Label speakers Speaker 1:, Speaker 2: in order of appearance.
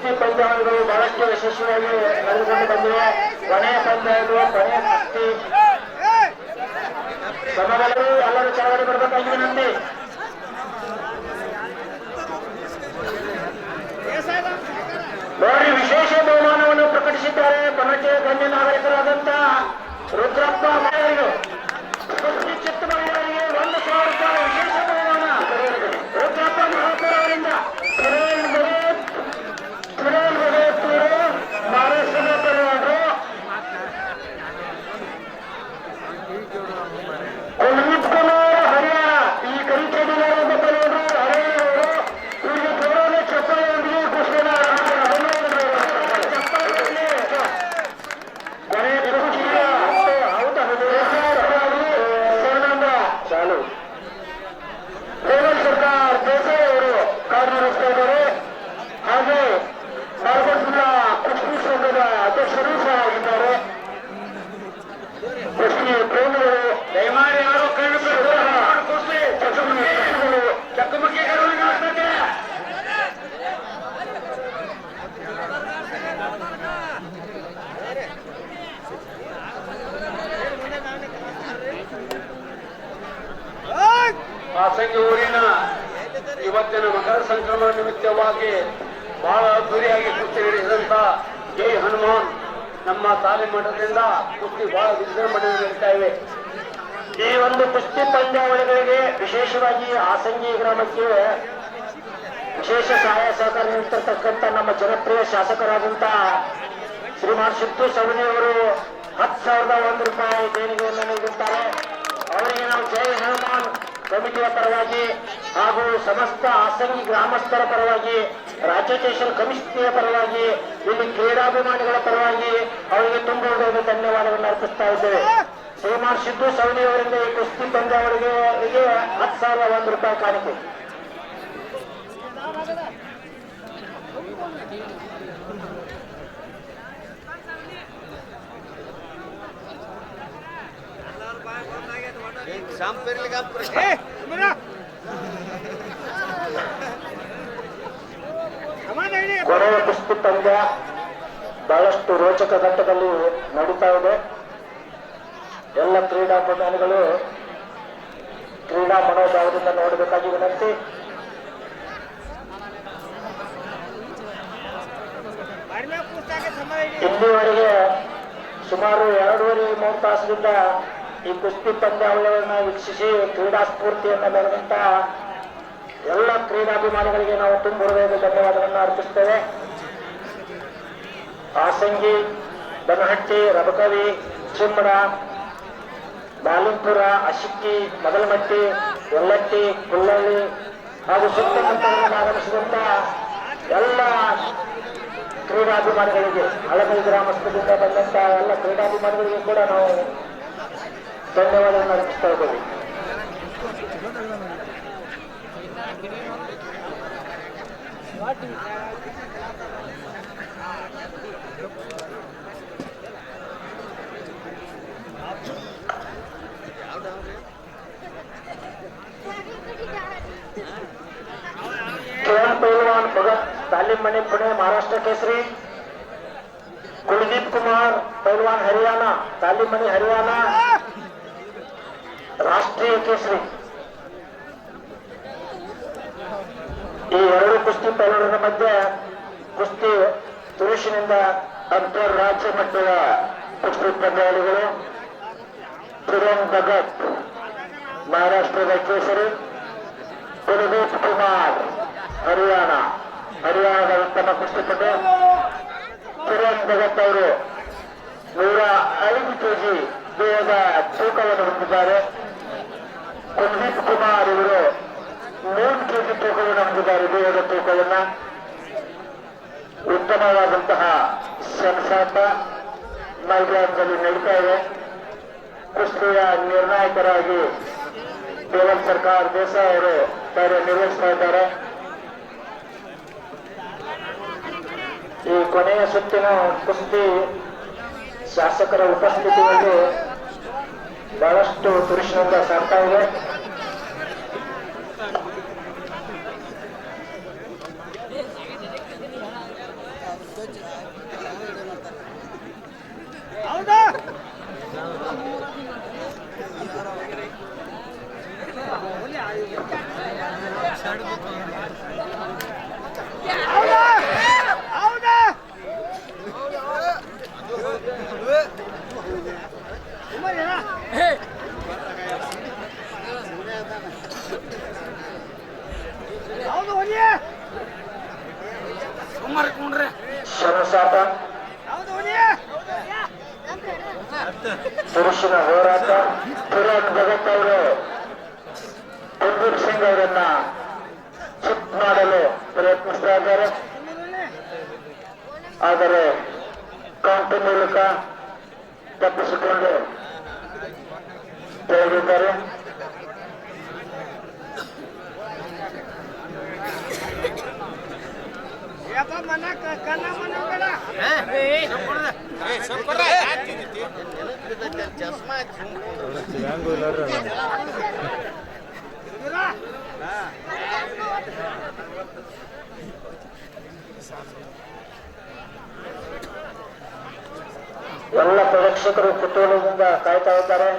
Speaker 1: ಕುಸ್ತಿ ಪಂದ್ಯಾವಳಿಗಳು ಬಹಳಷ್ಟು ಯಶಸ್ವಿಯಾಗಿ ನಡೆದುಕೊಂಡು ಬಂದಿವೆ. ಕೊನೆಯ ಪಂದ್ಯಗಳು ಕೊನೆಯ ಕುಸ್ತಿ ಸಮಯಗಳು ಎಲ್ಲರೂ ಚಳವಳಿ ಬರಬೇಕಾಗಿದೆ ನಂದಿ. ನೋಡಿ ವಿಶೇಷ ಬಹುಮಾನವನ್ನು ಪ್ರಕಟಿಸಿದ್ದಾರೆ. ಕೊನಟೆ ಗಣ್ಯ ನಾಗರಿಕರಾದಂತ ರುದ್ರಪ್ಪ ಮಹಿಳೆಯರು ಕುಸ್ತಿ ಚಿತ್ತ ಮಹಿಳೆಯರಿಗೆ ಒಂದು ಸಾವಿರ ರೂಪಾಯಿ ವಿಶೇಷ ಬಹುಮಾನ ರುದ್ರಪ್ಪ ಮಹಾಪುರ ಅವರಿಂದ ಸುರೇಲ್ ಭಗತ್ ಸುರೇಲ್ ಭಗತ್ ಅವರು ಮಹಾರಾಷ್ಟ್ರದ ಪರವಾದರು ಕುಲ್ದೀಪ್ ಕುಮಾರ್ ಹರಿಯಾಣ ಈ ಕರಿಚಡಿಗಾರದ ಪರವಾದರು ಹರಿಯಾಣ ಅವರು ಇವರಿಗೆ ಗೌರವ ಚಪ್ಪಾಳೆಯೊಂದಿಗೆ ಘೋಷಣೆ ಚಾಲು ಕೇರಳ ಸರ್ಕಾರ ದೇಸಾಯಿ ಅವರು ಕಾರ್ಯನಿರ್ವಹಿಸ್ತಾ ಇದ್ದಾರೆ ಹಾಗೆ ಬಾಗಲಕೋಟೆ ಜಿಲ್ಲಾ ಕುಸ್ತಿ ಸಂಘದ ಅಧ್ಯಕ್ಷರು ಸಹ ಇದ್ದಾರೆ. ಕುಸ್ತಿ ಪ್ರೇಮಿಗಳು ದಯಮಾಡಿ ಯಾರು ಕಣ್ಣು ಚಕಮಕಿಗಳು ಚಕಮಕಿಗಳು
Speaker 2: ಊರಿನ ಇವತ್ತಿನ ಮಕರ ಸಂಕ್ರಮಣ ನಿಮಿತ್ತವಾಗಿ ಬಹಳ ಅದ್ದೂರಿಯಾಗಿ ಕುಸ್ತಿ ನಡೆಸಿದಂತ ಜೈ ಹನುಮಾನ್, ನಮ್ಮ ತಾಲಿ ಮಠದಿಂದ ಕುಸ್ತಿ ಬಹಳ ವಿಜೃಂಭಣೆ ನಡೀತಾ ಇವೆ.
Speaker 1: ಈ ಒಂದು ಕುಸ್ತಿ ಪಂದ್ಯಾವಳಿಗಳಿಗೆ ವಿಶೇಷವಾಗಿ ಆಸಂಗಿ ಗ್ರಾಮಕ್ಕೆ ವಿಶೇಷ ಸಹಾಯ ಸಹಕಾರ ನೀಡುತ್ತಿರ್ತಕ್ಕಂಥ ನಮ್ಮ ಜನಪ್ರಿಯ ಶಾಸಕರಾದಂತ ಶ್ರೀಮಾನ್ ಸಿದ್ದು ಸವಣಿ ಅವರು ಹತ್ತು ಸಾವಿರದ ಒಂದು ರೂಪಾಯಿ ದೇಣಿಗೆಯನ್ನು ನೀಡುತ್ತಾರೆ ಅವರಿಗೆ ನಾವು ಜೈ ಹನುಮಾನ್ ಕಮಿಟಿಯ ಪರವಾಗಿ ಹಾಗೂ ಸಮಸ್ತ ಆಸಂಗಿ ಗ್ರಾಮಸ್ಥರ ಪರವಾಗಿ ರಾಜ್ಯ ಸ್ಟೇಷನ್ ಕಮಿಷನರ್ ಪರವಾಗಿ ಇಲ್ಲಿ ಕ್ರೀಡಾಭಿಮಾನಿಗಳ ಪರವಾಗಿ ಅವರಿಗೆ ತುಂಬ ಹೃದಯದ ಧನ್ಯವಾದಗಳನ್ನು ಅರ್ಪಿಸ್ತಾ ಇದ್ದೇವೆ. ಶ್ರೀಮಾನ್ ಸಿದ್ದು ಸವಣಿ ಅವರಿಂದ ಈ ಕುಸ್ತಿ ಪಂದ್ಯಾವಳಿಗೆ ಹತ್ತು ಸಾವಿರ ಒಂದು ರೂಪಾಯಿ ಕಾಣಿಕೆ. ಕೊನೆಯ ಕುಸ್ತಿ ಪಂದ್ಯ ಬಹಳಷ್ಟು ರೋಚಕ ಘಟ್ಟದಲ್ಲಿ ನಡೀತಾ ಇದೆ. ಎಲ್ಲ ಕ್ರೀಡಾಭಿಮಾನಿಗಳು ಕ್ರೀಡಾ ಮನೋಭಾವದಿಂದ ನೋಡಬೇಕಾಗಿ ವಿನಂತಿ. ಇಲ್ಲಿವರೆಗೆ ಸುಮಾರು ಎರಡೂವರೆ ಮೂರು ತಾಸದಿಂದ ಈ ಕುಸ್ತಿ ಪಂದ್ಯಾವಳಿಗಳನ್ನ ವೀಕ್ಷಿಸಿ ಕ್ರೀಡಾ ಸ್ಫೂರ್ತಿಯನ್ನು ಮೆರೆದಂತ ಎಲ್ಲ ಕ್ರೀಡಾಭಿಮಾನಿಗಳಿಗೆ ನಾವು ತುಂಬ ಹೃದಯದ ಧನ್ಯವಾದಗಳನ್ನು ಅರ್ಪಿಸ್ತೇವೆ. ಆಸಂಗಿ ಬನಹಟ್ಟಿ, ರಬಕವಿ ಚಿಮ್ಮಡ ಬಾಲಿಂಪುರ, ಅಶಿಕ್ಕಿ, ಮೊದಲಮಟ್ಟಿ ಎಲ್ಲಟ್ಟಿ ಕುಳ್ಳಳ್ಳಿ ಹಾಗೂ ಸುತ್ತಮುತ್ತಲಿಂದ ಆಗಮಿಸಿದಂತ ಎಲ್ಲ ಕ್ರೀಡಾಭಿಮಾನಿಗಳಿಗೆ ಹಳಗಲ್ ಗ್ರಾಮಸ್ಥದಿಂದ ಬಂದಂತ ಎಲ್ಲ ಕ್ರೀಡಾಭಿಮಾನಿಗಳಿಗೆ ಕೂಡ ನಾವು ಧನ್ಯವಾದಗಳನ್ನು ಅರ್ಪಿಸ್ತಾ ಇದ್ದೇವೆ. पहलवान भगत, तालीम मणि पुणे, महाराष्ट्र केसरी। कुलदीप कुमार, पहलवान हरियाणा, तालीम मणि हरियाणा। राष्ट्रीय केसरी। ಈ ಎರಡು ಕುಸ್ತಿ ಪೈಲವರ ಮಧ್ಯೆ ಕುಸ್ತಿ ತುರುಷಿನಿಂದ ಅಂತಾರಾಜ್ಯ ಮಟ್ಟದ ಕುಸ್ತಿ ಪಂದ್ಯಾವಳಿಗಳು. ಕಿರಣ್ ಭಗತ್, ಮಹಾರಾಷ್ಟ್ರದ ಕೇಸರಿ, ಕುಲದೀಪ್ ಕುಮಾರ್, ಹರಿಯಾಣ. ಹರಿಯಾಣದ ಉತ್ತಮ ಕುಸ್ತಿಪಟು ಕಿರಣ್ ಭಗತ್ ಅವರು ನೂರ ಐದು ಕೆಜಿ ದೇಹದ ತೂಕವನ್ನು ಹೊಂದಿದ್ದಾರೆ. ಕುಲದೀಪ್ ಕುಮಾರ್ ಇವರು ಮೂರು ಕೆಜಿ ತೂಕವನ್ನು ಹೊಂದಿದ್ದಾರೆ ದೇಹದ ತೂಕವನ್ನ ಉತ್ತಮವಾದಂತಹ ಸೆಣಸಾಟ ಮೈದಾನದಲ್ಲಿ ನಡೀತಾ ಇದೆ. ಕುಸ್ತಿಯ ನಿರ್ಣಾಯಕರಾಗಿ ಕೇವಲ್ ಸರ್ಕಾರ ದೇಸಾಯಿ ಅವರು ಕಾರ್ಯನಿರ್ವಹಿಸ್ತಾ ಇದ್ದಾರೆ. ಈ ಕೊನೆಯ ಸುತ್ತಿನ ಕುಸ್ತಿ ಶಾಸಕರ ಉಪಸ್ಥಿತಿಯಲ್ಲಿ ಬಹಳಷ್ಟು ತುರುಷಿನಿಂದ ಸಾಗ್ತಾ ಇದೆ. ಪುರುಷನ ಹೋರಾಟ ಪುರಾಣ್ ಭಗತ್ ಅವರು. ಕುಲ್ದೀಪ್ ಸಿಂಗ್ ಅವರನ್ನ ಚಿಪ್ ಮಾಡಲು ಪ್ರಯತ್ನಿಸ್ತಾ ಇದ್ದಾರೆ. ಆದರೆ ಕೌಂಟ್ ಮೂಲಕ ತಪ್ಪಿಸಿಕೊಂಡು ತೆಗೆದಿದ್ದಾರೆ. ಎಲ್ಲ ಪ್ರೇಕ್ಷಕರು ಕುತೂಹಲದಿಂದ ಕಾಯ್ತಾ ಇದ್ದಾರೆ.